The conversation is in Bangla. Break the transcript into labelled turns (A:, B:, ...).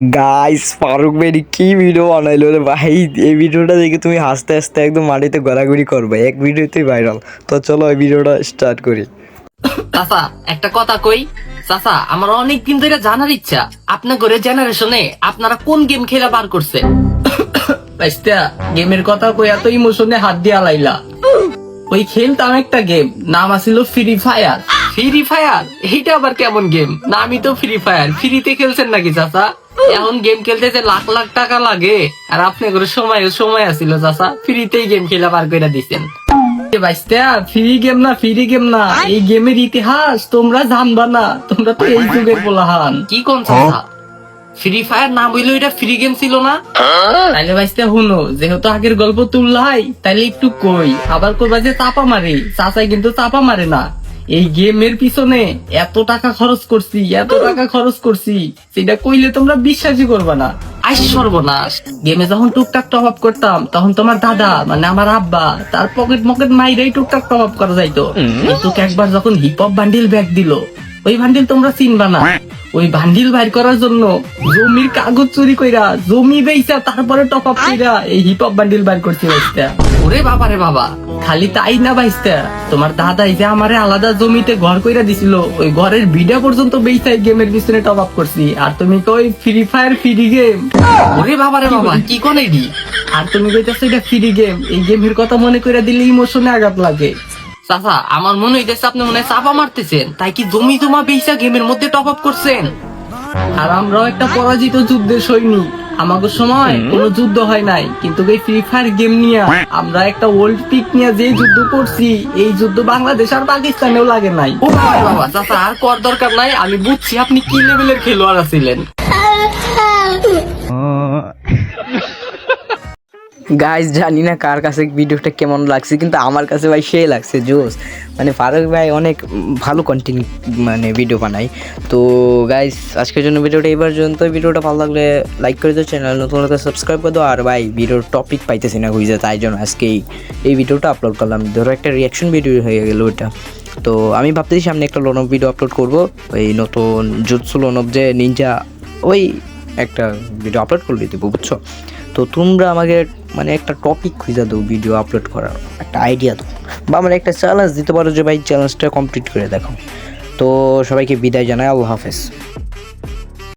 A: গাইস ফারুক বেরি কি ভিডিও বানাইলো রে ভাই? এই ভিডিওটা দেখে তুমি হাসতে হাসতে একদম মাটিতে গড়াগড়ি করবে। এক ভিডিওতেই ভাইরাল তো চলো এই ভিডিওটা স্টার্ট করি।
B: চাচা একটা কথা কই। চাচা আমার অনেক দিন ধরে জানার ইচ্ছা। আপনার ঘরে জেনারেশনে আপনারা কোন গেম খেলা বার করছে? বাইস্তা গেমের কথা কই এত ইমোশনে হাত দিয়া লাইলা। ওই খেলতাম একটা গেম নাম আছিল ফ্রি ফায়ার ফ্রি ফায়ার এইটা আবার কেমন গেম নামই তো ফ্রি ফায়ার ফ্রিতে খেলছেন নাকি চাচা? এখন গেম খেলতে যে লাখ লাখ টাকা লাগে আর আপনি করে সময় সময় আছিল চাচা ফ্রিতেই গেম খেলা বার করে দিছেন। বাইস্তা ফ্রি গেম না ফ্রি গেম না এই গেমের ইতিহাস তোমরা জানবা না তোমরা তো এই যুগের বলাহান। কি কোন চাচা? ফ্রি ফায়ার না বলল এটা ফ্রি গেম ছিল না? তাইলে বাইস্তা হুনো যেহেতু আগের গল্প তুললাই তাইলে একটু কই আবার কইবা যে চাপা মারে চাচাই কিন্তু চাপা মারে না। এই গেমের পিছনে এত টাকা খরচ করছি এত টাকা খরচ করছি সেটা কইলে তোমরা বিশ্বাসই করবা না। আই সর্বনাশ। গেমে যখন টুকটাক টপ আপ করতাম তখন তোমার দাদা মানে আমার আব্বা তার পকেট মকেট মাইরাই টুকটাক টপ আপ করা যাইতো। কিন্তু একবার যখন হিপ হপ বান্ডিল ব্যাগ দিল ওই বান্ডিল তোমরা চিনবা না। ওই বান্ডিল বাইর করার জন্য জমির কাগজ চুরি কইরা জমি বেইছা তারপরে টপ আপ কইরা এই হিপ হপ বান্ডিল বাইর করছি ওরে বাবা রে বাবা। খালি তাই না বাইস্তা? তোমার দাদাই যে আমারে আলাদা জমিতে ঘর কইরা দিছিল ওই ঘরের ভিডিও পর্যন্ত বেইছা এই গেমের পিছনে টপ আপ করছি। আর তুমি কই ফ্রি ফায়ার ফ্রি গেম ওরে বাবা রে বাবা কি কোন এডি? আর তুমি কইতাছো এটা ফ্রি গেম এই গেমের কথা মনে কইরা দিলে ইমোশনে আঘাত লাগে। চাচা আমার মনে হইতেছে আপনি মনে হয় চাপা মারতেছেন তাই কি জমি জমা বেইসা গেমের মধ্যে টপ আপ করছেন? আর আমরাও একটা পরাজিত যুদ্ধের সৈনিক। আমাকে সময় কোনো যুদ্ধ হয় নাই। কিন্তু এই ফ্রি ফায়ার গেম নিয়ে আমরা একটা ওল্ড পিক নিয়ে যে যুদ্ধ করছি এই যুদ্ধ বাংলাদেশ আর পাকিস্তানেও লাগে নাই। ও বাবা চাচা আর কর দরকার নাই আমি বুঝছি আপনি কি লেভেলের খেলোয়াড় আছিলেন।
A: গাইস জানি না কার কাছে ভিডিওটা কেমন লাগছে, কিন্তু আমার কাছে ভাই সেই লাগছে, জোস। মানে ফারুক ভাই অনেক ভালো কন্টেন্ট মানে ভিডিও বানায়। তো গাইস আজকের জন্য ভিডিওটা এই পর্যন্ত। ভিডিওটা ভালো লাগলে লাইক করে দিও চ্যানেল নতুন হলে সাবস্ক্রাইব করে দাও। আর ভাই, ভিডিওর টপিক পাইতেছি না যায় তাই জন্য আজকে এই এই ভিডিওটা আপলোড করলাম। ধরো একটা রিয়াকশন ভিডিও হয়ে গেল ওটা তো আমি ভাবতেছি সামনে একটা লোনব ভিডিও আপলোড করব। ওই নতুন জুৎসু লোনব যে নিনজা ওই একটা ভিডিও আপলোড করে দিতে বুঝছ? তো তোমরা আমাকে মানে একটা টপিক খুঁজে দেবো ভিডিও আপলোড করার, একটা আইডিয়া দেবো বা আমার একটা চ্যালেঞ্জ দিতে পারো যে ভাই চ্যালেঞ্জটা কমপ্লিট করে দেখো। তো সবাইকে বিদায় জানাই, আল্লাহ হাফেজ।